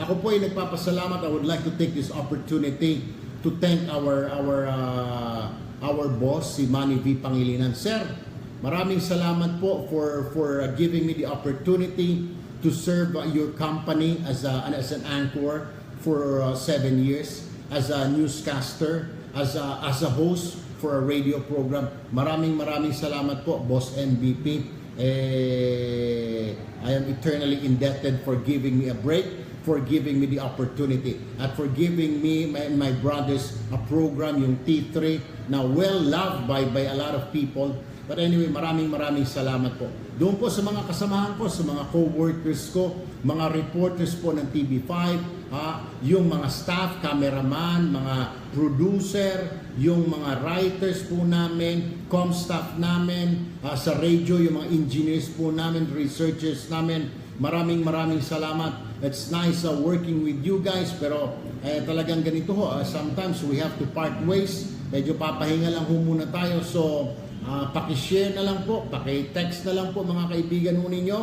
Ako po ay nagpapasalamat. I would like to take this opportunity to thank our our uh, our boss si Manny V Pangilinan. Sir, maraming salamat po for for uh, giving me the opportunity to serve uh, your company as a, as an anchor for uh, seven years as a newscaster, as a, as a host for a radio program. Maraming maraming salamat po, Boss MVP. Eh, I am eternally indebted for giving me a break, for giving me the opportunity, at for giving me and my brothers a program, yung T3, na well loved by, by a lot of people. But anyway, maraming maraming salamat po. Doon po sa mga kasamahan ko, sa mga co-workers ko, mga reporters po ng TV5, ha, yung mga staff, cameraman, mga producer, yung mga writers po namin, com staff namin, ha, sa radio, yung mga engineers po namin, researchers namin, maraming maraming salamat. It's nice uh, working with you guys, pero eh, talagang ganito ho, uh, sometimes we have to part ways. Medyo papahinga lang ho muna tayo, so Ah, paki-share na lang po, paki-text na lang po mga kaibigan ho ninyo.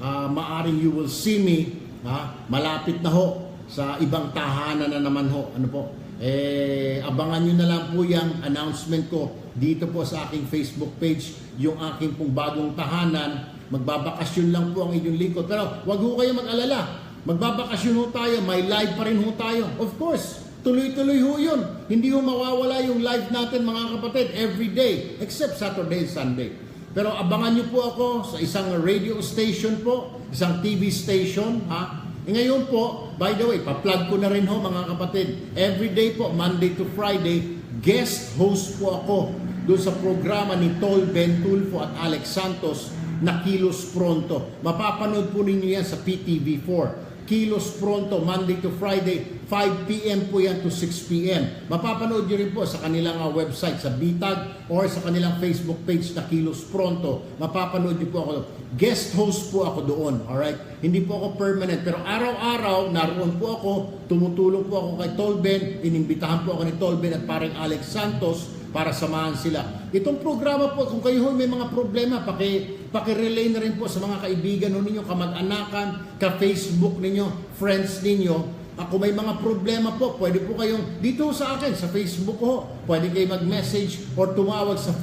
Ah, maaring you will see me, ha, malapit na ho sa ibang tahanan na naman ho. Ano po? Eh, abangan nyo na lang po yung announcement ko dito po sa aking Facebook page, yung aking pong bagong tahanan. Magbabakasyon lang po ang inyong lingkod. Pero wag ho kayo mag-alala. Magbabakasyon ho tayo, may live pa rin ho tayo. Of course, Tuloy-tuloy ho yun. Hindi ho mawawala yung live natin mga kapatid every day except Saturday and Sunday. Pero abangan nyo po ako sa isang radio station po, isang TV station. Ha? E ngayon po, by the way, pa-plug ko na rin ho mga kapatid. Every day po, Monday to Friday, guest host po ako doon sa programa ni Tol Ben Tulfo at Alex Santos na Kilos Pronto. Mapapanood po ninyo yan sa PTV4. Kilos Pronto, Monday to Friday, 5 p.m. po yan to 6 p.m. Mapapanood nyo rin po sa kanilang uh, website, sa Bitag, or sa kanilang Facebook page na Kilos Pronto. Mapapanood nyo po ako. Guest host po ako doon, alright? Hindi po ako permanent, pero araw-araw, naroon po ako, tumutulong po ako kay Tolben, inimbitahan po ako ni Tolben at parang Alex Santos, para samahan sila. Itong programa po, kung kayo ho may mga problema, paki, paki-relay na rin po sa mga kaibigan ho ninyo, kamag-anakan, ka-Facebook ninyo, friends ninyo. Ako may mga problema po, pwede po kayong dito sa akin, sa Facebook ko, pwede kayo mag-message or tumawag sa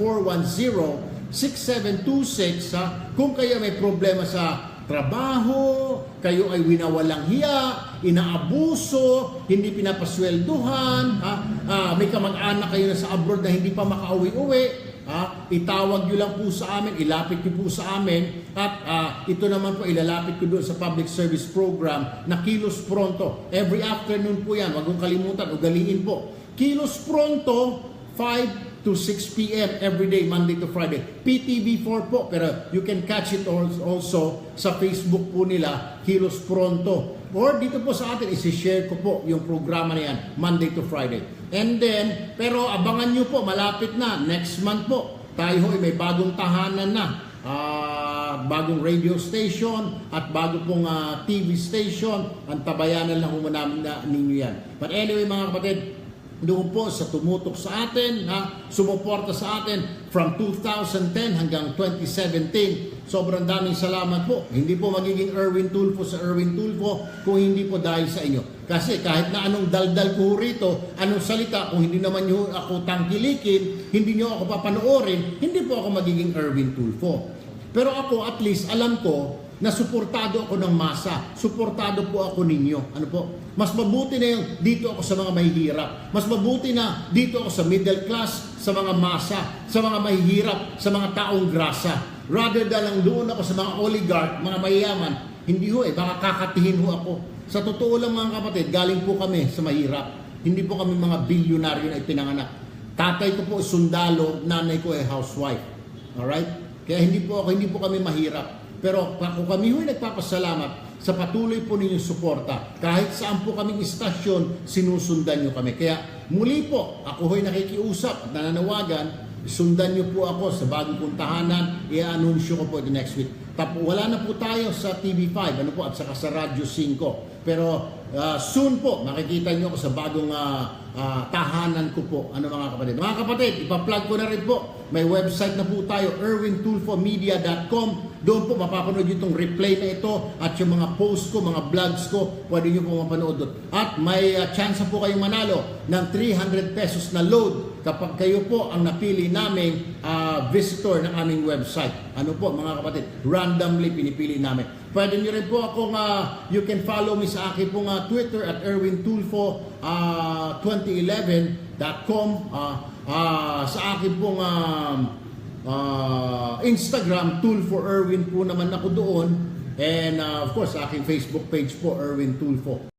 410-6726 ha, kung kayo may problema sa trabaho, kayo ay winawalang hiya, inaabuso, hindi pinapaswelduhan, ha? Ah, may kamag-anak kayo na sa abroad na hindi pa makauwi-uwi, ha? itawag nyo lang po sa amin, ilapit nyo po sa amin, at ah, ito naman po ilalapit ko doon sa public service program na Kilos Pronto. Every afternoon po yan, wag mong kalimutan, ugaliin po. Kilos Pronto, 5 to 6 p.m. every day, Monday to Friday. PTV4 po, pero you can catch it al- also sa Facebook po nila, Kilos Pronto. Or dito po sa atin, isi-share ko po yung programa na yan, Monday to Friday. And then, pero abangan nyo po, malapit na, next month po, tayo ho ay may bagong tahanan na. Ah, bagong radio station at bago pong ah, TV station. Ang tabayanan lang ho na ninyo yan. But anyway mga kapatid, doon po sa tumutok sa atin, ha, sumuporta sa atin from 2010 hanggang 2017. Sobrang daming salamat po. Hindi po magiging Erwin Tulfo sa Erwin Tulfo kung hindi po dahil sa inyo. Kasi kahit na anong daldal ko rito, anong salita, kung hindi naman nyo ako tangkilikin, hindi nyo ako papanoorin, hindi po ako magiging Erwin Tulfo. Pero ako at least alam ko na suportado ako ng masa. Suportado po ako ninyo. Ano po? Mas mabuti na yung dito ako sa mga mahihirap. Mas mabuti na dito ako sa middle class, sa mga masa, sa mga mahihirap, sa mga taong grasa. Rather than lang doon ako sa mga oligarch, mga mayayaman, hindi ho eh, baka kakatihin ho ako. Sa totoo lang mga kapatid, galing po kami sa mahirap. Hindi po kami mga bilyonaryo na ipinanganak. Tatay ko po sundalo, nanay ko ay housewife. Alright? Kaya hindi po ako, hindi po kami mahirap. Pero kung kami ho'y nagpapasalamat sa patuloy po ninyong suporta, kahit saan po kaming istasyon, sinusundan nyo kami. Kaya muli po, ako ho'y nakikiusap at nananawagan, sundan nyo po ako sa bagong kong tahanan, i-anunsyo ko po the next week. Tap, wala na po tayo sa TV5 ano po, at saka sa Radyo 5. Pero ah, soon po, makikita nyo ako sa bagong ah, ah, tahanan ko po. Ano mga kapatid? Mga kapatid, ipa-plug ko na rin po May website na po tayo, erwintulfomedia.com. Doon po mapapanood itong replay na ito at yung mga post ko, mga vlogs ko, pwede nyo po mapanood doon. At may uh, chance po kayong manalo ng 300 pesos na load kapag kayo po ang napili naming ah, visitor ng aming website. Ano po mga kapatid, randomly pinipili namin. Pwede nyo rin po akong, ah, you can follow me sa aking pong ah, Twitter at Erwin Tulfo ah, 2011.com ah, ah, sa aking pong um, ah, Instagram, Tool for Erwin po naman ako doon. And ah, of course, sa aking Facebook page po, Erwin Tulfo.